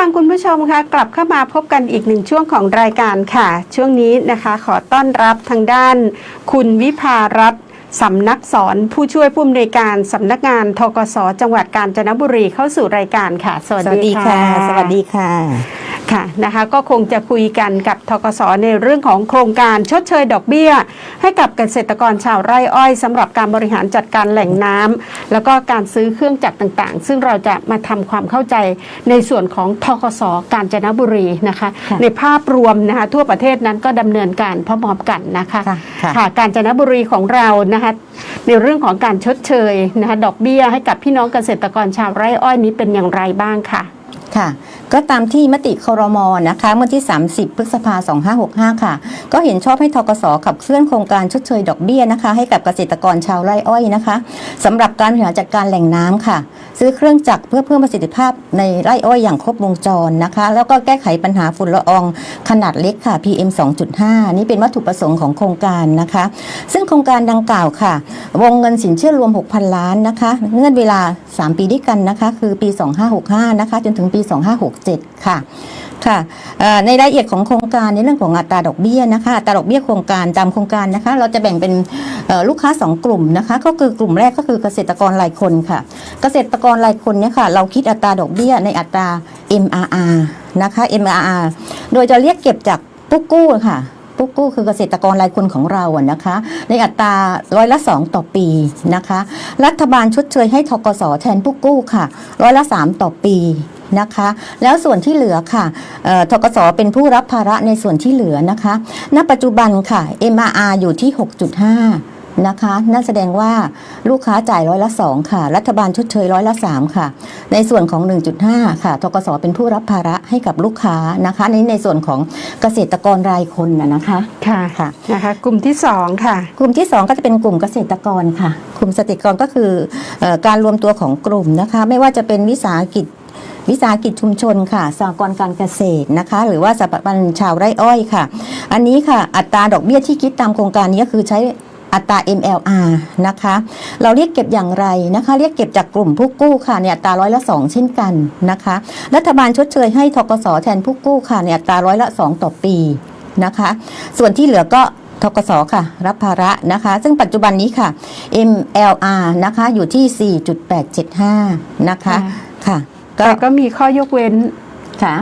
ฟังคุณผู้ชมคะกลับเข้ามาพบกันอีกหนึ่งช่วงของรายการค่ะ ช่วงนี้นะคะขอต้อนรับทางด้าน คุณวิภารัตน์สำนักสอนผู้ช่วยผู้อำนวยการสำนักงานทกศจังหวัดกาญจนบุรีเข้าสู่รายการค่ะ สวัสดีค่ะค่ะสวัสดีค่ะ ค่ะนะคะก็คงจะคุยกันกับทกสในเรื่องของโครงการชดเชยดอกเบี้ย ให้กับเกษตรกรชาวไร่อ้อยสำหรับการบริหารจัดการแหล่งน้ำแล้วก็การซื้อเครื่องจักรต่างๆ ซึ่งเราจะมาทำความเข้าใจในส่วนของทกสกาญจนบุรีนะคะค่ะในภาพรวมนะคะทั่วประเทศนั้นก็ดำเนินการพร้อมๆกันนะคะค่ะค่ะค่ะกาญจนบุรีของเรานะคะในเรื่องของการชดเชยนะคะดอกเบี้ยให้กับพี่น้องเกษตรกรชาวไร่อ้อยนี้เป็นอย่างไรบ้างค่ะค่ะ ก็ตามที่มติครมนะคะเมื่อที่ 30 พฤษภา2565 ค่ะ ก็เห็นชอบให้ทกสขับเคลื่อนโครงการชดเชยดอกเบี้ยนะคะ ให้กับเกษตรกรชาวไร่อ้อยนะคะสำหรับการบริหารจัดการแหล่งน้ำค่ะ ซื้อเครื่องจักรเพื่อเพิ่มประสิทธิภาพในไร่อ้อยอย่างครบวงจรนะคะ แล้วก็แก้ไขปัญหาฝุ่นละอองขนาดเล็กค่ะ PM 2.5 นี่เป็นวัตถุประสงค์ของโครงการนะคะ ซึ่งโครงการดังกล่าวค่ะ วงเงินสินเชื่อรวม 6,000 ล้านนะคะ เงื่อนเวลา 3 ปีด้วยกันนะคะ คือปี 2565 นะคะ จนถึงปี 2567ค่ะค่ะเอ่อในรายละเอียดของโครงการในเรื่องของอัตราดอกเบี้ยนะคะอัตราดอกเบี้ยโครงการตามโครงการนะคะ เราจะแบ่งเป็นลูกค้า 2 กลุ่มนะคะ ก็คือกลุ่มแรกก็คือเกษตรกรรายคนค่ะ เกษตรกรรายคนเนี่ยค่ะ เราคิดอัตราดอกเบี้ยในอัตรา MRR นะคะ MRR โดยจะเรียกเก็บจากปุ๊กกู้ค่ะ ผู้กู้คือเกษตรกรรายคนของเราอะนะคะ ในอัตราร้อยละ2ต่อปีนะคะ รัฐบาลชดเชยให้ทกสแทนผู้กู้ค่ะ ร้อยละ3ต่อปีนะคะ แล้วส่วนที่เหลือค่ะทกสเป็นผู้รับภาระในส่วนที่เหลือนะคะ ณปัจจุบันค่ะ MRR อยู่ที่ 6.5 นะคะ นั่นแสดงว่าลูกค้าจ่ายร้อยละ 2 ค่ะ รัฐบาลชดเชยร้อยละ 3 ค่ะ ในส่วนของ 1.5 ค่ะทกสเป็นผู้รับภาระให้กับลูกค้านะคะในในส่วนของเกษตรกรรายคนนะนะคะค่ะค่ะนะคะกลุ่มที่สองค่ะ กลุ่มที่ 2 ก็จะเป็นกลุ่มเกษตรกรค่ะ กลุ่มเกษตรกรก็คือเออการรวมตัวของกลุ่มนะคะ ไม่ว่าจะเป็นวิสาหกิจวิสาหกิจชุมชนค่ะสหกรณ์การเกษตรนะคะ หรือว่าสถาบันชาวไร่อ้อยค่ะ อันนี้ค่ะ อัตราดอกเบี้ยที่คิดตามโครงการนี้ก็คือใช้ อัตรา MLR นะคะ เราเรียกเก็บอย่างไรนะคะ เรียกเก็บจากกลุ่มผู้กู้ค่ะในอัตราร้อยละสองเช่นกันนะคะ รัฐบาลชดเชยให้ทกสแทนผู้กู้ค่ะในอัตราร้อยละสองต่อปีนะคะ ส่วนที่เหลือก็ทกสค่ะ รับภาระนะคะ ซึ่งปัจจุบันนี้ค่ะ MLR นะคะอยู่ที่ 4.875 นะคะค่ะค่ะก็แต่ก็มีข้อยกเว้นค่ะ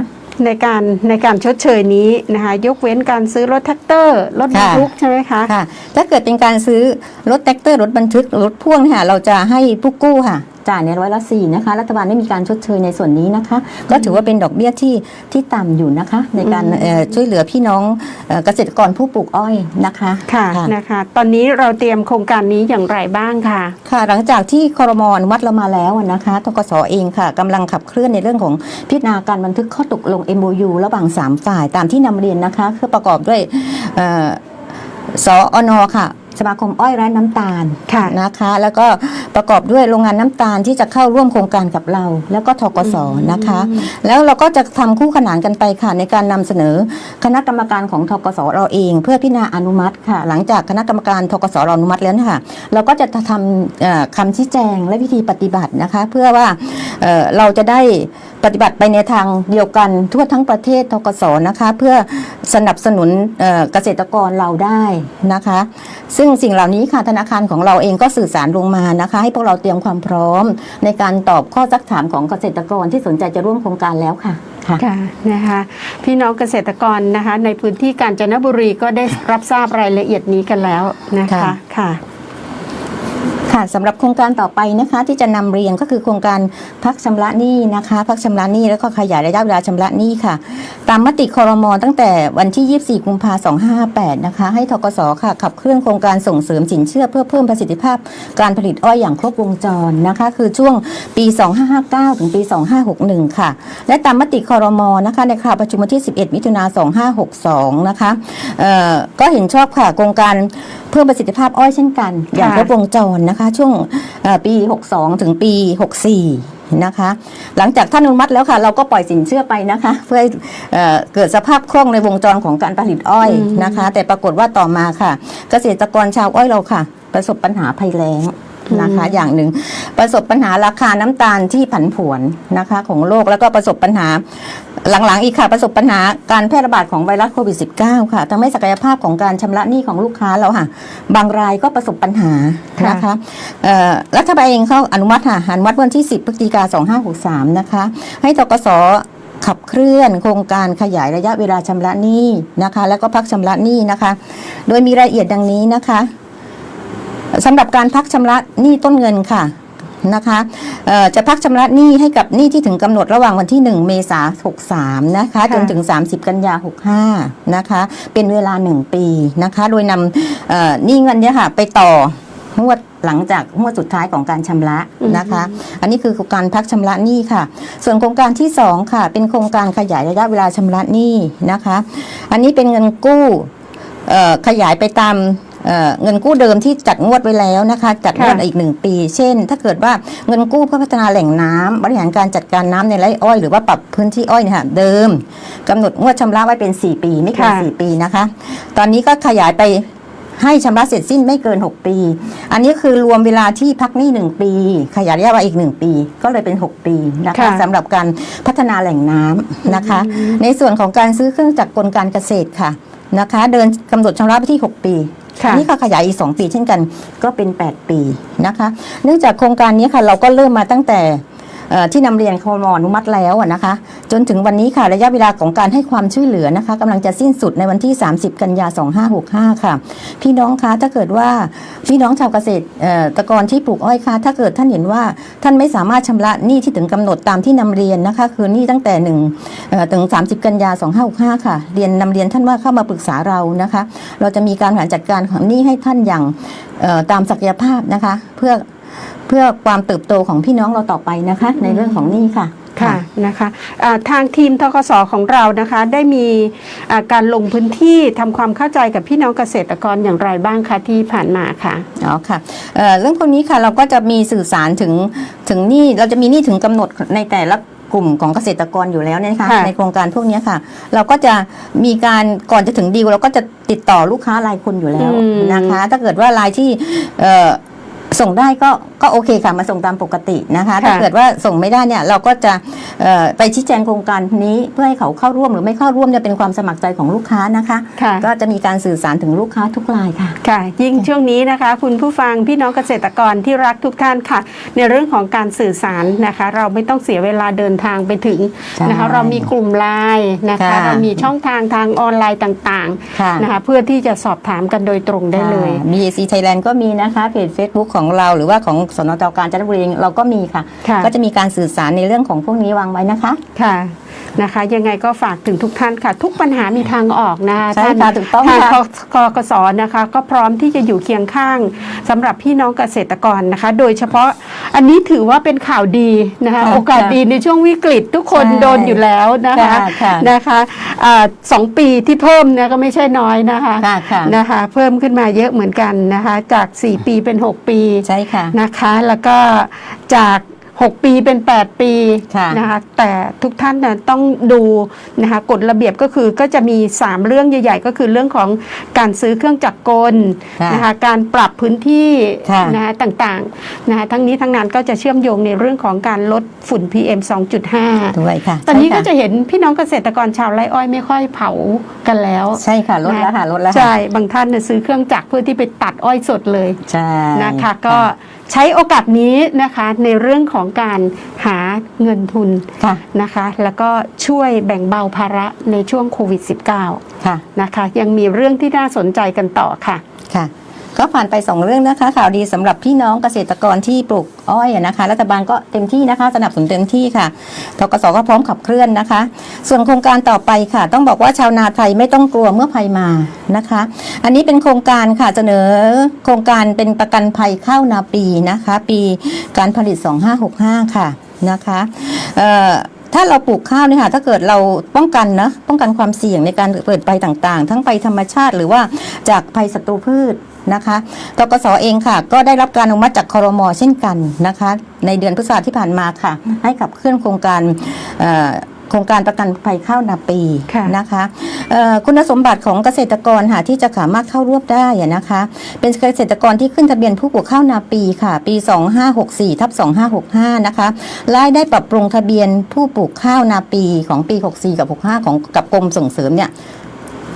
ในการในการชดเชยนี้นะคะยกเว้นการซื้อรถแท็กเตอร์รถบรรทุกใช่ไหมคะค่ะ ถ้าเกิดเป็นการซื้อรถแท็กเตอร์รถบรรทุกรถพ่วงเนี่ยเราจะให้ผู้กู้ค่ะ จ่ายในร้อยละสี่นะคะ รัฐบาลไม่มีการชดเชยในส่วนนี้นะคะ ก็ถือว่าเป็นดอกเบี้ยที่ที่ต่ำอยู่นะคะ ในการอืมเอ่อช่วยเหลือพี่น้องเอ่อเกษตรกรผู้ปลูกอ้อยนะคะค่ะนะคะ ตอนนี้เราเตรียมโครงการนี้อย่างไรบ้างค่ะ ค่ะ หลังจากที่คอรมออนุมัติเรามาแล้วนะคะทกสเองค่ะกำลังขับเคลื่อนในเรื่องของพิจารณาการบันทึกข้อตกลง MOU ระหว่าง3ฝ่ายตามที่นำเรียนนะคะเพื่อประกอบด้วยเอ่อสอนค่ะ สมาคมอ้อยไร้น้ำตาลค่ะนะคะ แล้วก็ประกอบด้วยโรงงานน้ำตาลที่จะเข้าร่วมโครงการกับเรา แล้วก็ทกสนะคะ แล้วเราก็จะทำคู่ขนานกันไปค่ะ ในการนำเสนอคณะกรรมการของทกสเราเอง เพื่อพิจารณาอนุมัติค่ะ หลังจากคณะกรรมการทกสเราอนุมัติแล้วเนยค่ะเราก็จะทำเอ่อคำชี้แจงและวิธีปฏิบัตินะคะ เพื่อว่าเอ่อเราจะได้ ปฏิบัติไปในทางเดียวกันทั่วทั้งประเทศทกสนะคะเพื่อสนับสนุนเอ่อเกษตรกรเราได้นะคะ ซึ่งสิ่งเหล่านี้ค่ะธนาคารของเราเองก็สื่อสารลงมานะคะ ให้พวกเราเตรียมความพร้อม ในการตอบข้อซักถามของเกษตรกรที่สนใจจะร่วมโครงการแล้วค่ะค่ะค่ะนะคะพี่น้องเกษตรกรนะคะในพื้นที่กาญจนบุรีก็ได้รับทราบรายละเอียดนี้กันแล้วนะคะค่ะ ค่ะสำหรับโครงการต่อไปนะคะที่จะนำเรียนก็คือโครงการพักชำระหนี้นะคะพักชำระหนี้แล้วก็ขยายระยะเวลาชำระหนี้ค่ะ ตามมติคอรมอตั้งแต่วันที่ 24 กุมภาพันธ์2558 นะคะ ให้ทกสค่ะขับเคลื่อนโครงการส่งเสริมสินเชื่อเพื่อเพิ่มประสิทธิภาพการผลิตอ้อยอย่างครบวงจรนะคะ คือช่วงปี 2559 ถึงปี 2561 ค่ะ และตามมติคอรมอนะคะในคราวประชุมวันที่ 11 มิถุนา2562 นะคะเอ่อก็เห็นชอบค่ะโครงการเพิ่มประสิทธิภาพอ้อยเช่นกัน อย่างครบวงจรนะคะช่วงเอ่อปี 62 ถึงปี 64 นะคะ หลังจากท่านอนุมัติแล้วค่ะ เราก็ปล่อยสินเชื่อไปนะคะ เพื่อให้เอ่อเกิดสภาพคล่องในวงจรของการผลิตอ้อยอืมนะคะ แต่ปรากฏว่าต่อมาค่ะ เกษตรกรชาวอ้อยเราค่ะ ประสบปัญหาภัยแล้ง นะคะอืมอย่างหนึ่งประสบปัญหาราคาน้ำตาลที่ผันผวนนะคะ ของโลกแล้วก็ประสบปัญหาหลังๆ อีกค่ะ ประสบปัญหาการแพร่ระบาดของไวรัสโควิด -19 ค่ะทำให้ศักยภาพของการชำระหนี้ของลูกค้าเราค่ะ บางรายก็ประสบปัญหาค่ะนะคะเอ่อรัฐบาลเองเขาอนุมัติค่ะอนุมัติวันที่ 10พฤศจิกา2563 นะคะ ให้ตกสขับเคลื่อนโครงการขยายระยะเวลาชำระหนี้นะคะ แล้วก็พักชำระหนี้นะคะ โดยมีรายละเอียดดังนี้นะคะ สำหรับการพักชำระหนี้ต้นเงินค่ะนะคะเอ่อจะพักชำระหนี้ให้กับหนี้ที่ถึงกำหนดระหว่างวันที่ 1 เมษายน 63 นะคะค่ะจนถึง 30 กันยา 65 นะคะ เป็นเวลา 1 ปีนะคะ โดยนำเอ่อหนี้เงินเนี่ยค่ะ ไปต่องวดหลังจากงวดสุดท้ายของการชำระนะคะ อันนี้คือโครงการพักชำระหนี้ค่ะ ส่วนโครงการที่ 2 ค่ะ เป็นโครงการขยายระยะเวลาชำระหนี้นะคะ อันนี้เป็นเงินกู้เอ่อขยายไปตาม เอ่อเงินกู้เดิมที่จัดงวดไว้แล้วนะคะจัดงวดค่ะอีกหนึ่งปี เช่น ถ้าเกิดว่าเงินกู้เพื่อพัฒนาแหล่งน้ำบริหารการจัดการน้ำในไร่อ้อยหรือว่าปรับพื้นที่อ้อยเนี่ยค่ะเดิมกำหนดงวดชำระไว้เป็น 4 ปีไม่เกินค่ะ4ปีนะคะ ตอนนี้ก็ขยายไปให้ชำระเสร็จสิ้นไม่เกิน 6 ปี อันนี้คือรวมเวลาที่พักหนี้ 1 ปี ขยายระยะเวลาอีก 1 ปี ก็เลยเป็น 6 ปีนะคะค่ะสำหรับการพัฒนาแหล่งน้ำนะคะ ในส่วนของการซื้อเครื่องจักรกลการเกษตรค่ะนะคะ เดินกำหนดชำระไปที่ 6 ปีค่ะ อันนี้ก็ขยายอีก 2 ปีเช่นกันก็เป็น 8 ปีนะคะ เนื่องจากโครงการนี้ค่ะเราก็เริ่มมาตั้งแต่ ที่นำเรียนคอมอนุมัติแล้วนะคะ จนถึงวันนี้ค่ะระยะเวลาของการให้ความช่วยเหลือนะคะกำลังจะสิ้นสุดในวันที่ 30 กันยา 2565 ค่ะ พี่น้องคะถ้าเกิดว่าพี่น้องชาวเกษตรเอ่อตะกรที่ปลูกอ้อยคะถ้าเกิดท่านเห็นว่าท่านไม่สามารถชำระหนี้ที่ถึงกำหนดตามที่นำเรียนนะคะ คือหนี้ตั้งแต่1ถึง 30 กันยา 2565 ค่ะ เรียนนำเรียนท่านว่าเข้ามาปรึกษาเรานะคะ เราจะมีการบริหารจัดการของหนี้ให้ท่านอย่างเอ่อตามศักยภาพนะคะ เพื่อ เพื่อความเติบโตของพี่น้องเราต่อไปนะคะ ในเรื่องของหนี้ค่ะค่ะนะคะอ่าทางทีมทกสของเรานะคะได้มีอ่าการลงพื้นที่ทำความเข้าใจกับพี่น้องเกษตรกรอย่างไรบ้างคะที่ผ่านมาค่ะอ๋อค่ะเอ่อเรื่องพวกนี้ค่ะเราก็จะมีสื่อสารถึงถึงหนี้เราจะมีหนี้ถึงกำหนดในแต่ละกลุ่มของเกษตรกรอยู่แล้วเนี่ยนะคะค่ะในโครงการพวกนี้ค่ะ เราก็จะมีการก่อนจะถึงดีลเราก็จะติดต่อลูกค้ารายคนอยู่แล้วอืมนะคะ ถ้าเกิดว่ารายที่เอ่อ ส่งได้ก็ก็โอเคค่ะมาส่งตามปกตินะคะ ถ้าเกิดว่าส่งไม่ได้เนี่ยเราก็จะเอ่อไปชี้แจงโครงการนี้เพื่อให้เขาเข้าร่วมหรือไม่เข้าร่วมเนี่ยเป็นความสมัครใจของลูกค้านะคะค่ะก็จะมีการสื่อสารถึงลูกค้าทุกรายค่ะค่ะ ยิ่งช่วงนี้นะคะ คุณผู้ฟังพี่น้องเกษตรกรที่รักทุกท่านค่ะ ในเรื่องของการสื่อสารนะคะ เราไม่ต้องเสียเวลาเดินทางไปถึงนะคะใช่เรามีกลุ่มไลน์นะคะค่ะเรามีช่องทางทางออนไลน์ต่างค่ะๆนะคะเพื่อที่จะสอบถามกันโดยตรงได้เลยค่ะ BAC Thailand ก็มีนะคะเพจ Facebook ของเราหรือว่าของสนจการจันทบุรีเราก็มีค่ะค่ะ ก็จะมีการสื่อสารในเรื่องของพวกนี้วางไว้นะคะค่ะ นะคะ ยังไงก็ฝากถึงทุกท่านค่ะ ทุกปัญหามีทางออกนะคะใช่ท่านค่ะถูกต้องทางค่ะกกสนะคะ ก็พร้อมที่จะอยู่เคียงข้างสำหรับพี่น้องเกษตรกรนะคะ โดยเฉพาะอันนี้ถือว่าเป็นข่าวดีนะคะค่ะโอกาสดีในช่วงวิกฤตทุกคนใช่โดนอยู่แล้วนะคะค่ะค่ะ นะคะอ่าสองปีที่เพิ่มเนี่ยก็ไม่ใช่น้อยนะคะ ค่ะค่ะนะคะเพิ่มขึ้นมาเยอะเหมือนกันนะคะ จาก 4 ปีเป็น 6 ปีใช่ค่ะนะคะ แล้วก็จาก 6 ปีเป็น 8 ปีค่ะนะคะแต่ทุกท่านนะต้องดูนะคะกฎระเบียบก็คือก็จะมี 3 เรื่องใหญ่ ๆ ก็คือเรื่องของการซื้อเครื่องจักรกลค่ะนะคะการปรับพื้นที่ค่ะ นะคะต่างๆนะคะทั้งนี้ทั้งนั้นก็จะเชื่อมโยงในเรื่องของการลดฝุ่น PM 2.5 ด้วยค่ะตอนนี้ใช่ก็ค่ะจะเห็นพี่น้องเกษตรกรชาวไร่อ้อยไม่ค่อยเผากันแล้ว ใช่ค่ะลดแล้วค่ะลดแล้วค่ะใช่ บางท่านน่ะซื้อเครื่องจักรเพื่อที่ไปตัดอ้อยสดเลยใช่นะคะ ก็ ใช้โอกาสนี้นะคะในเรื่องของการหาเงินทุนค่ะนะคะ แล้วก็ช่วยแบ่งเบาภาระในช่วงโควิด -19 ค่ะนะคะ ยังมีเรื่องที่น่าสนใจกันต่อค่ะค่ะ ก็ผ่านไป 2 เรื่องนะคะ ข่าวดีสำหรับพี่น้องเกษตรกรที่ปลูกอ้อยนะคะ รัฐบาลก็เต็มที่นะคะ สนับสนุนเต็มที่ค่ะทกสก็พร้อมขับเคลื่อนนะคะ ส่วนโครงการต่อไปค่ะ ต้องบอกว่าชาวนาไทยไม่ต้องกลัวเมื่อภัยมานะคะ อันนี้เป็นโครงการค่ะเสนอโครงการเป็นประกันภัยข้าวนาปีนะคะ ปีการผลิต 2565 ค่ะนะคะเอ่อ ถ้าเราปลูกข้าวเนี่ยค่ะถ้าเกิดเราป้องกันนะป้องกันความเสี่ยงในการเกิดภัยต่างๆ ทั้งภัยธรรมชาติหรือว่าจากภัยศัตรูพืชนะคะตกสอเองค่ะ ก็ได้รับการอนุมัติจากคอรมอเช่นกันนะคะ ในเดือนพฤษภาที่ผ่านมาค่ะ ให้ขับเคลื่อนโครงการเอ่อ โครงการประกันภัยข้าวนาปีค่ะนะคะเอ่อคุณสมบัติของเกษตรกรค่ะที่จะสามารถเข้าร่วมได้อะนะคะ เป็นเกษตรกรที่ขึ้นทะเบียนผู้ปลูกข้าวนาปีค่ะ ปี 2564ทับ2565 นะคะและได้ปรับปรุงทะเบียนผู้ปลูกข้าวนาปีของปี 64 กับ 65 ของกับกรมส่งเสริมเนี่ย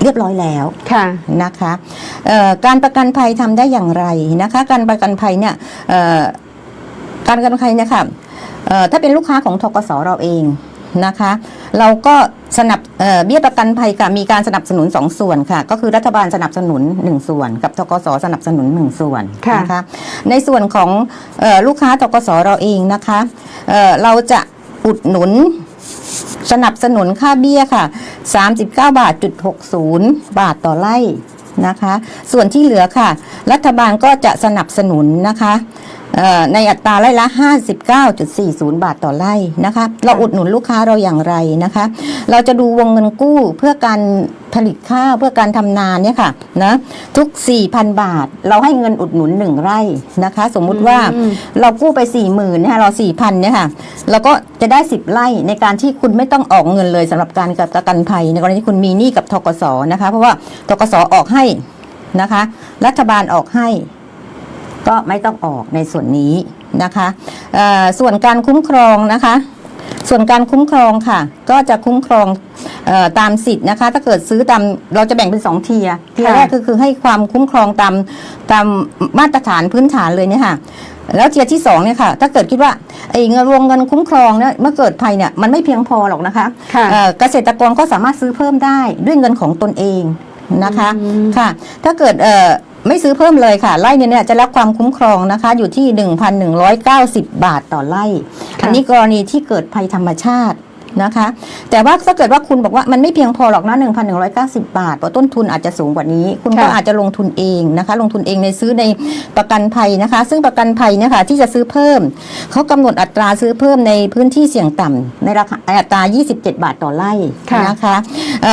เรียบร้อยแล้วค่ะนะคะเอ่อการประกันภัยทำได้อย่างไรนะคะ การประกันภัยเนี่ยเอ่อการประกันภัยเนี่ยค่ะเอ่อถ้าเป็นลูกค้าของทกสเราเอง นะคะ เราก็สนับเอ่อเบี้ยประกันภัยค่ะมีการสนับสนุนสองส่วนค่ะ ก็คือรัฐบาลสนับสนุนหนึ่งส่วน กับทกสสนับสนุนหนึ่งส่วนค่ะนะคะในส่วนของเออลูกค้าทกสเราเองนะคะเอ่อเราจะอุดหนุนสนับสนุนค่าเบี้ยค่ะ 39 บาทจุด60 บาทต่อไร่นะคะ ส่วนที่เหลือค่ะ รัฐบาลก็จะสนับสนุนนะคะเอ่อ ในอัตราไร่ละ 59.40 บาทต่อไร่นะคะเราอุดหนุนลูกค้าเราอย่างไรนะคะ เราจะดูวงเงินกู้เพื่อการผลิตข้าวเพื่อการทำนาเนี่ยค่ะนะทุก 4,000 บาท เราให้เงินอุดหนุน 1 ไร่นะคะ สมมุติว่าอืมเรากู้ไป 4 0,000เนี่ยค่ะเรา 4,000เนี่ยค่ะเราก็จะได้ 10 ไร่ในการที่คุณไม่ต้องออกเงินเลยสำหรับการกับประกันภัย ในกรณีที่คุณมีหนี้กับทกสนะคะ เพราะว่าทกสออกให้นะคะ รัฐบาลออกให้ ก็ไม่ต้องออกในส่วนนี้นะคะเอ่อส่วนการคุ้มครองนะคะ ส่วนการคุ้มครองค่ะ ก็จะคุ้มครองเออตามสิทธิ์นะคะ ถ้าเกิดซื้อตามเราจะแบ่งเป็นสองเทียร์เทียร์แรกคือคือให้ความคุ้มครองตามตามมาตรฐานพื้นฐานเลยเนี่ยค่ะแล้วเทียร์ที่สองเนี่ยค่ะ ถ้าเกิดคิดว่าไอ้เงินวงเงินคุ้มครองเนี่ยเมื่อเกิดภัยเนี่ยมันไม่เพียงพอหรอกนะคะค่ะเอ่อเกษตรกรก็สามารถซื้อเพิ่มได้ด้วยเงินของตนเองนะคะอืมค่ะ ถ้าเกิดเอ่อ ไม่ซื้อเพิ่มเลยค่ะ ไร่เนี่ยเนี่ยจะรับความคุ้มครองนะคะ อยู่ที่ 1,190 บาทต่อไร่ค่ะอันนี้กรณีที่เกิดภัยธรรมชาติ นะคะ แต่ว่าถ้าเกิดว่าคุณบอกว่ามันไม่เพียงพอหรอกนะ1,190 บาทเพราะต้นทุนอาจจะสูงกว่านี้ คุณก็อาจจะลงทุนเองนะคะ ลงทุนเองในซื้อในประกันภัยนะคะ ซึ่งประกันภัยเนี่ยค่ะที่จะซื้อเพิ่มเขากำหนดอัตราซื้อเพิ่มในพื้นที่เสี่ยงต่ำในราคาอัตรา 27 บาทต่อไร่นะคะ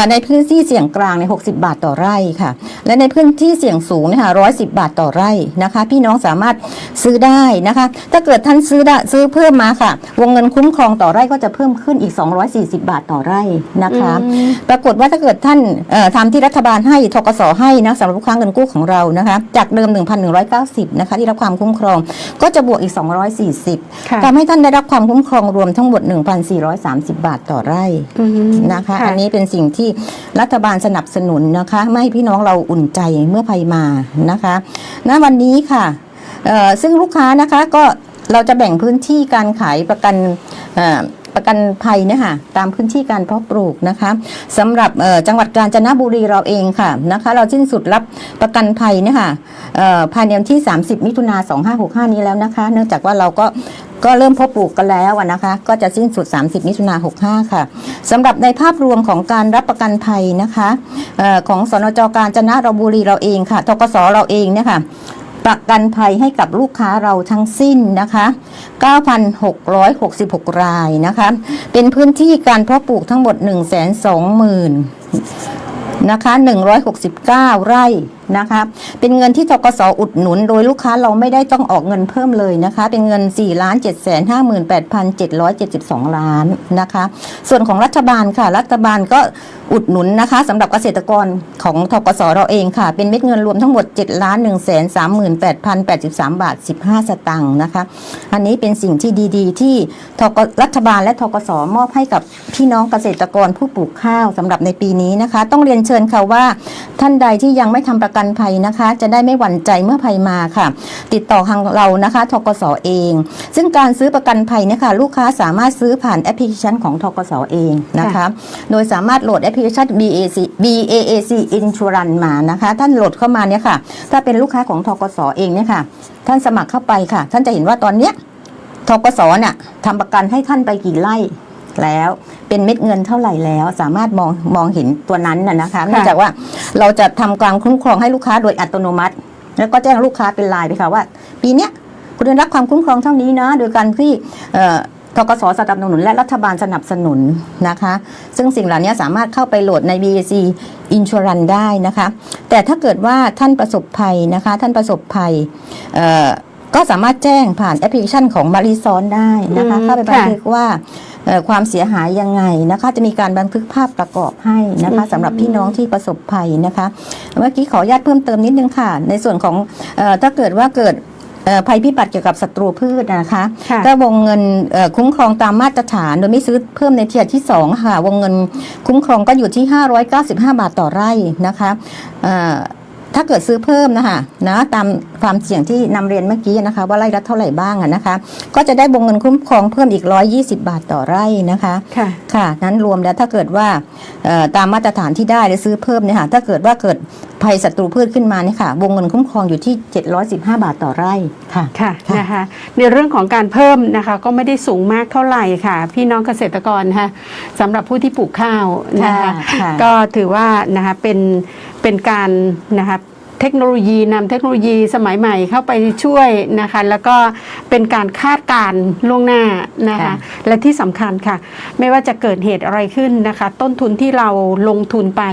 ในพื้นที่เสี่ยงกลางใน 60 บาทต่อไร่ค่ะ และในพื้นที่เสี่ยงสูงนยคะ110 บาทต่อไร่นะคะ พี่น้องสามารถซื้อได้นะคะ ถ้าเกิดท่านซื้อได้ซื้อเพิ่มมาค่ะ วงเงินคุ้มครองต่อไร่ก็จะเพิ่มขึ้นอีก240 บาทต่อไร่นะคะอืมปรากฏว่าถ้าเกิดท่านเอ่อทำที่รัฐบาลให้ทกสให้นะสำหรับลูกค้าเงินกู้ของเรานะคะ จากเดิม 1,190 นะคะที่รับความคุ้มครองก็จะบวกอีก 240ค่ะทำให้ท่านได้รับความคุ้มครองรวมทั้งหมด 1,430 บาทต่อไร่อืมนะคะ อันนี้เป็นสิ่งที่รัฐบาลสนับสนุนนะคะไม่ให้พี่น้องเราอุ่นใจเมื่อภัยมานะคะณวันนี้ค่ะเอ่อซึ่งลูกค้านะคะก็เราจะแบ่งพื้นที่การขายประกันเอ่อ ประกันภัยเนี่ยค่ะตามพื้นที่การเพาะปลูกนะคะสำหรับจังหวัดกาญจนบุรีเราเองค่ะนะคะเราสิ้นสุดรับประกันภัยเนี่ยค่ะภายในวันที่ 30 มิถุนา2565 นี้แล้วนะคะ เนื่องจากว่าเราก็ก็เริ่มเพาะปลูกกันแล้วนะคะ ก็จะสิ้นสุด 30 มิถุนา65 ค่ะสำหรับในภาพรวมของการรับประกันภัยนะคะออของสนจกาญจนบุรีเราเองค่ะทกสเราเองเนี่ยค่ะ ประกันภัยให้กับลูกค้าเราทั้งสิ้นนะคะ 9,666 รายนะคะ เป็นพื้นที่การเพาะปลูกทั้งหมด 120,000นะคะ 169 ไร่ นะคะ เป็นเงินที่ทกสอุดหนุน โดยลูกค้าเราไม่ได้ต้องออกเงินเพิ่มเลยนะคะ เป็นเงิน 4 7 5 8 7 7 2 ล้านนะคะ ส่วนของรัฐบาลค่ะ รัฐบาลก็อุดหนุนนะคะสำหรับเกษตรกรของทกสเราเองค่ะ เป็นเม็ดเงินรวมทั้งหมด7ล้าน1 3 8 0 83 บาท 15 สตังค์นะคะ อันนี้เป็นสิ่งที่ดีๆ ที่ทกรัฐบาลและทกสมอบให้กับพี่น้องเกษตรกรผู้ปลูกข้าวสำหรับในปีนี้นะคะ ต้องเรียนเชิญค่ะว่าท่านใดที่ยังไม่ทำประกันันภัยนะคะ จะได้ไม่หวั่นใจเมื่อภัยมาค่ะ ติดต่อทางเรานะคะทกสเอง ซึ่งการซื้อประกันภัยนะคะลูกค้าสามารถซื้อผ่านแอปพลิเคชันของทกสเองนะคะ โดยสามารถโหลดแอปพลิเคชัน BAC BAAC Insurance มานะคะ ท่านโหลดเข้ามาเนี่ยค่ะ ถ้าเป็นลูกค้าของทกสเองเนี่ยค่ะ ท่านสมัครเข้าไปค่ะ ท่านจะเห็นว่าตอนเนี้ยทกสเนี่ยทำประกันให้ท่านไปกี่ไร่ แล้วเป็นเม็ดเงินเท่าไหร่แล้ว สามารถมองมองเห็นตัวนั้นน่ะนะคะเนื่องจากว่าเราจะทำการคุ้มครองให้ลูกค้าโดยอัตโนมัติ แล้วก็แจ้งลูกค้าเป็นลายไปค่ะว่า ปีเนี้ยคุณได้รับความคุ้มครองเท่านี้นะ โดยการที่เอ่อทกสสนับสนุนและรัฐบาลสนับสนุนนะคะ ซึ่งสิ่งเหล่านี้สามารถเข้าไปโหลดใน BAC Insurance ได้นะคะ แต่ถ้าเกิดว่าท่านประสบภัยนะคะ ท่านประสบภัยเอ่อก็สามารถแจ้งผ่านแอปพลิเคชันของมารีซอนได้นะคะอืมเข้าไปบันค่ะทึกว่าเอ่อ ความเสียหายยังไงนะคะ จะมีการบันทึกภาพประกอบให้นะคะอืมสำหรับพี่น้องที่ประสบภัยนะคะ เมื่อกี้ขออนุญาตเพิ่มเติมนิดนึงค่ะ ในส่วนของเออถ้าเกิดว่าเกิดเอ่อภัยพิบัติเกี่ยวกับศัตรูพืชนะคะค่ะก็วงเงินเอ่อคุ้มครองตามมาตรฐานโดยไม่ซื้อเพิ่มในเทียร์ที่ 2 ค่ะ วงเงินคุ้มครองก็อยู่ที่ 595 บาทต่อไร่นะคะเอ่อ ถ้าเกิดซื้อเพิ่มนะคะนะตามความเสี่ยงที่นำเรียนเมื่อกี้นะคะ ว่าไร่ละเท่าไหร่บ้างอะนะคะ ก็จะได้วงเงินคุ้มครองเพิ่มอีก 120 บาทต่อไร่นะคะค่ะค่ะนั้นรวมแล้วถ้าเกิดว่าเอ่อตามมาตรฐานที่ได้หรือซื้อเพิ่มเนี่ยค่ะถ้าเกิดว่าเกิดภัยศัตรูพืชขึ้นมาเนี่ยค่ะ วงเงินคุ้มครองอยู่ที่ 715 บาทต่อไร่ค่ะค่ะค่ะนะคะในเรื่องของการเพิ่มนะคะ ก็ไม่ได้สูงมากเท่าไหร่ค่ะ พี่น้องเกษตรกรนะคะสำหรับผู้ที่ปลูกข้าวนะคะค่ะก็ถือว่านะคะเป็นเป็นการนะคะเทคโนโลยีนำเทคโนโลยีสมัยใหม่เข้าไปช่วยนะคะแล้วก็เป็นการคาดการณ์ล่วงหน้านะคะค่ะและที่สำคัญค่ะ ไม่ว่าจะเกิดเหตุอะไรขึ้นนะคะ ต้นทุนที่เราลงทุนไป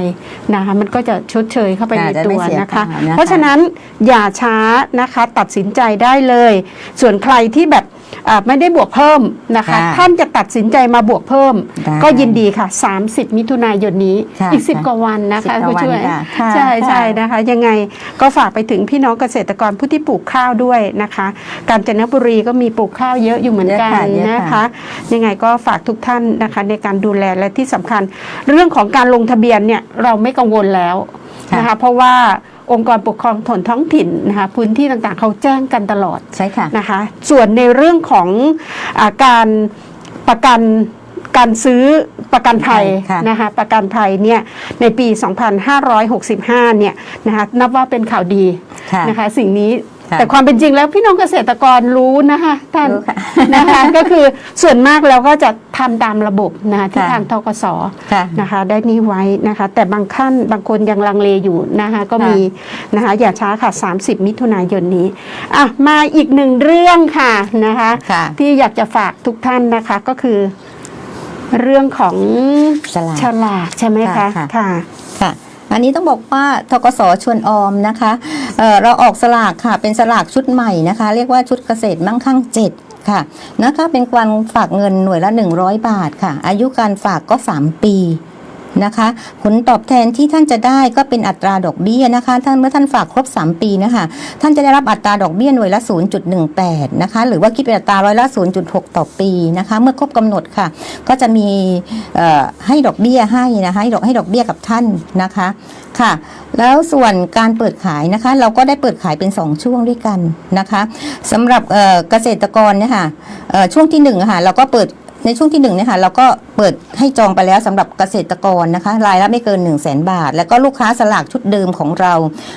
นะคะมันก็จะชดเชยเข้าไปในค่ะจะตัไม่วเสียนะคะเปล่านะคะ เพราะฉะนั้นอย่าช้านะคะตัดสินใจได้เลย ส่วนใครที่แบบอ่า ไม่ได้บวกเพิ่มนะคะ ค่ะท่านจะตัดสินใจมาบวกเพิ่ม ได้ก็ยินดีค่ะ 30 มิถุนายนนี้ค่ะอีก 10ค่ะกว่าวันนะคะ10กว่าผู้ช่วยวันค่ะค่ะใช่ใช่ค่ะนะคะ ยังไงก็ฝากไปถึงพี่น้องเกษตรกรผู้ที่ปลูกข้าวด้วยนะคะ กาญจนบุรีก็มีปลูกข้าวเยอะอยู่เหมือนกันเยอะค่ะเยอะนะคะค่ะยังไงก็ฝากทุกท่านนะคะในการดูแลและที่สำคัญ เรื่องของการลงทะเบียนเนี่ยเราไม่กังวลแล้วนะคะเพราะว่า องค์กรปกครองส่วนท้องถิ่นนะคะพื้นที่ต่างๆเขาแจ้งกันตลอดใช่ค่ะนะคะส่วนในเรื่องของอาการประกันการซื้อประกันภัยค่ะนะคะประกันภัยเนี่ยในปี 2565 เนี่ยนะคะนับว่าเป็นข่าวดีค่ะนะคะสิ่งนี้ค่ะ แต่ความเป็นจริงแล้วพี่น้องเกษตรกรรู้นะคะท่านรู้ค่ะนะคะก็คือส่วนมากแล้วก็จะทำตามระบบนะคะที่ค่ะทางทกสค่ะนะคะได้นี้ไว้นะคะ แต่บางขั้นบางคนยังลังเลอยู่นะคะก็ค่ะมีนะคะอย่าช้าค่ะ 30 มิถุนายนนี้อะมาอีกหนึ่งเรื่องค่ะนะคะค่ะที่อยากจะฝากทุกท่านนะคะก็คือ เรื่องของฉลากฉลากใช่ไหมคะค่ะค่ะค่ะอันนี้ต้องบอกว่าทกสชวนออมนะคะ เเราออกสลากค่ะ เป็นสลากชุดใหม่นะคะ เรียกว่าชุดเกษตรมั่งคั่งเจ็ดค่ะนะคะเป็นการฝากเงินหน่วยละ 100 บาทค่ะ อายุการฝากก็ 3 ปี นะคะ ผลตอบแทนที่ท่านจะได้ก็เป็นอัตราดอกเบี้ยนะคะท่านเมื่อท่านฝากครบ 3 ปีนะคะท่านจะได้รับอัตราดอกเบี้ยหน่วยละ 0.18 นะคะ หรือว่าคิดเป็นอัตราร้อยละ 0.6 ต่อปีนะคะ เมื่อครบกำหนดค่ะ ก็จะมีให้ดอกเบี้ยให้นะคะให้ดอกให้ดอกเบี้ยกับท่านนะคะค่ะ แล้วส่วนการเปิดขายนะคะ เราก็ได้เปิดขายเป็น 2 ช่วงด้วยกันนะคะสำหรับเกษตรกรเนี่ยค่ะช่วงที่1ค่ะเราก็เปิด ในช่วงที่1เนี่ยค่ะเราก็เปิดให้จองไปแล้วสำหรับเกษตรกรนะคะ รายละไม่เกิน 1 0 0 0 0แบาท แล้วก็ลูกค้าสลากชุดเดิมของเรา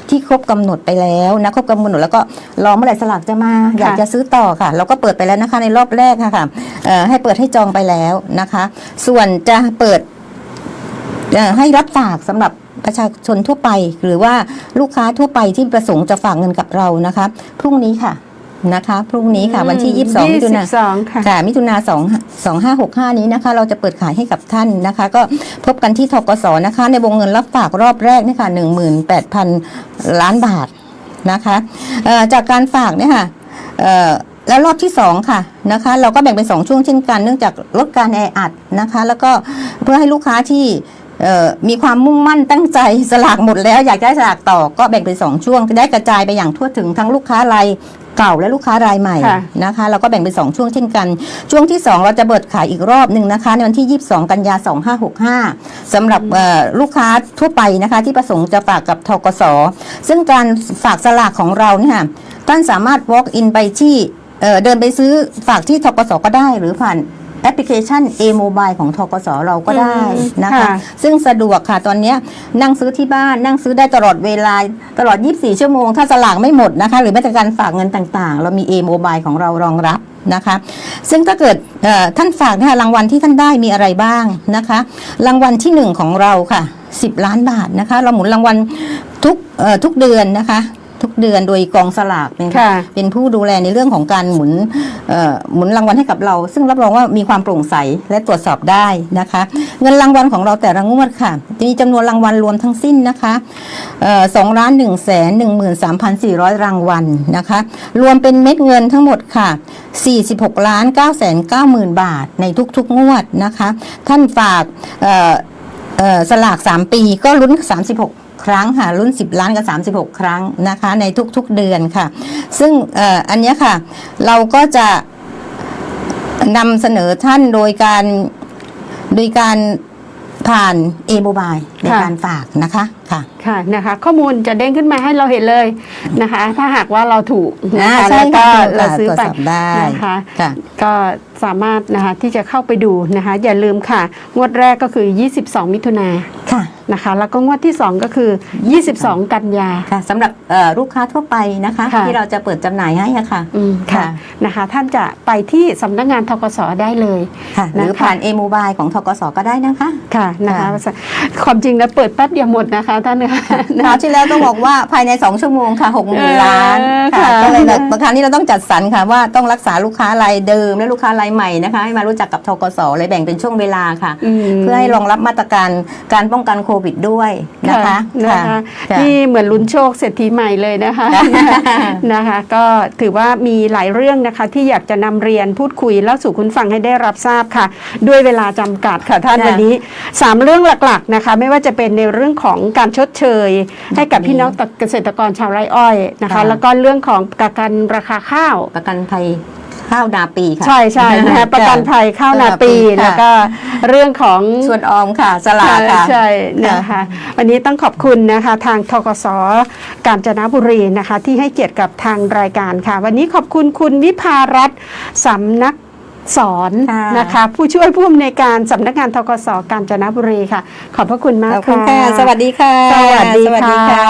ที่ครบกำหนดไปแล้วนะครบกำหนดแล้วก็รอเมื่อไหร่สลากจะมาอยากจะซื้อต่อค่ะ เราก็เปิดไปแล้วนะคะในรอบแรกค่ะค่ะเอ่อให้เปิดให้จองไปแล้วนะคะ ส่วนจะเปิดเอ่อให้รับฝากสำหรับประชาชนทั่วไป หรือว่าลูกค้าทั่วไปที่ประสงค์จะฝากเงินกับเรานะคะ พรุ่งนี้ค่ะ นะคะ พรุ่งนี้ค่ะวันที่ 22 มิถุนา22ค่ะ ค่ะมิถุนา2 2565 นี้นะคะ เราจะเปิดขายให้กับท่านนะคะ ก็พบกันที่ทกสนะคะ ในวงเงินรับฝากรอบแรกนี่ค่ะ18,000 ล้านบาทนะคะเอ่อจากการฝากเนี่ยค่ะเอ่อแล้วรอบที่สองค่ะนะคะ เราก็แบ่งเป็นสองช่วงเช่นกัน เนื่องจากลดการแออัดนะคะ แล้วก็เพื่อให้ลูกค้าที่เอ่อมีความมุ่งมั่นตั้งใจสลากหมดแล้วอยากได้สลากต่อก็แบ่งเป็นสองช่วงจะได้กระจายไปอย่างทั่วถึงทั้งลูกค้าราย เก่าและลูกค้ารายใหม่ค่ะ นะคะเราก็แบ่งเป็น 2 ช่วงเช่นกัน ช่วงที่ 2 เราจะเปิดขายอีกรอบหนึ่งนะคะ ในวันที่ 22 กันยา 2565สำหรับเอ่อลูกค้าทั่วไปนะคะที่ประสงค์จะฝากกับทกส ซึ่งการฝากสลากของเราเนี่ยท่านสามารถ walk in ไปที่เอ่อเดินไปซื้อฝากที่ทกสก็ได้หรือผ่าน แอปพลิเคชัน A Mobile ของทกสเราก็ได้นะคะ ค่ะ ซึ่งสะดวกค่ะตอนเนี้ยนั่งซื้อที่บ้านนั่งซื้อได้ตลอดเวลาตลอด 24 ชั่วโมง ถ้าสลากไม่หมดนะคะ หรือแม้แต่การฝากเงินต่างๆ เรามี A Mobile ของเรารองรับนะคะ ซึ่งถ้าเกิดเอ่อท่านฝากนะคะรางวัลที่ท่านได้มีอะไรบ้างนะคะ รางวัลที่1 ของเราค่ะ 10 ล้านบาทนะคะ เราหมุนรางวัลทุกเอ่อทุกเดือนนะคะ ทุกเดือนโดยกองสลากเนี่ยค่ะเป็นผู้ดูแลในเรื่องของการหมุนเอ่อหมุนรางวัลให้กับเรา ซึ่งรับรองว่ามีความโปร่งใสและตรวจสอบได้นะคะ เงินรางวัลของเราแต่ละงวดค่ะจะมีจำนวนรางวัลรวมทั้งสิ้นนะคะสองล้านหนึ่งแสนหนึ่งหมื่นสามพันสี่ร้อยรางวัลนะคะ รวมเป็นเม็ดเงินทั้งหมดค่ะ46ล้าน9แสน9หมื่นบาทในทุกๆงวดนะคะ ท่านฝากเอ่อเอ่อสลาก 3 ปีก็ลุ้น 36 ครั้งค่ะรุ่น 10 ล้านกับ 36 ครั้งนะคะในทุกๆเดือนค่ะ ซึ่งเอ่ออันเนี้ยค่ะเราก็จะนำเสนอท่านโดยการโดยการผ่านเอโมบายในค่ะการฝากนะคะค่ะค่ะนะคะข้อมูลจะเด้งขึ้นมาให้เราเห็นเลยนะคะ ถ้าหากว่าเราถูกนะคะอ่าใช่แล้วก็ค่ะเราซื้อไปตรวจสอบได้นะคะค่ะก็สามารถนะคะที่จะเข้าไปดูนะคะ อย่าลืมค่ะ งวดแรกก็คือ 22 มิถุนายนค่ะ นะคะ แล้วก็งวดที่ 2 ก็คือ 22 กันยา ค่ะสำหรับเอ่อลูกค้าทั่วไปนะคะ ค่ะ ที่เราจะเปิดจำหน่ายให้อะค่ะ อืมค่ะค่ะ นะคะ ท่านจะไปที่สำนักงานทกสได้เลย ค่ะ หรือนะคะ ผ่านเอโมบายของทกสก็ได้นะคะ ค่ะนะคะค่ะความจริงนะเปิดแป๊บเดียวหมดนะคะท่านนะคราวที่แล้วต้องบอกว่าภายใน 2 ชั่วโมงค่ะ6 0 0 0 0ล้านเออค่ะค่ะก็เลยแบบบางครั้งนี้เราต้องจัดสรรค่ะว่าต้องรักษาลูกค้ารายเดิมและลูกค้ารายใหม่นะคะให้มารู้จักกับทกสเลยแบ่งเป็นช่วงเวลาค่ะ ม เพื่อให้รองรับมาตรการการป้องกันโควิดด้วยนะคะนะคะค่ะนี่เหมือนลุ้นโชคเศรษฐีใหม่เลยนะคะนะคะ ก็ถือว่ามีหลายเรื่องนะคะที่อยากจะนำเรียนพูดคุยแล้วสู่คุณฟังให้ได้รับทราบค่ะ ด้วยเวลาจำกัดค่ะท่านค่ะวันนี้ 3 เรื่องหลักๆนะคะ ไม่ว่าจะเป็นในเรื่องของการชดเชย ให้กับพี่น้องเกษตรกรชาวไร่อ้อยนะคะค่ะแล้วก็เรื่องของประกันราคาข้าวประกันภัย ข้าวนาปีค่ะ ใช่ใช่นะคะประกันภัยข้าวนาปีแล้วก็เรื่องของส่วนออมค่ะ สลากค่ะ ใช่นะคะวันนี้ต้องขอบคุณนะคะทางทกศกาญจนบุรีนะคะ ที่ให้เกียรติกับทางรายการค่ะ วันนี้ขอบคุณคุณวิภารัตน์สำนักสอนนะคะ ผู้ช่วยผู้อำนวยการสำนักงานทกศกาญจนบุรีค่ะ ขอบพระคุณมากค่ะ สวัสดีค่ะ สวัสดีค่ะ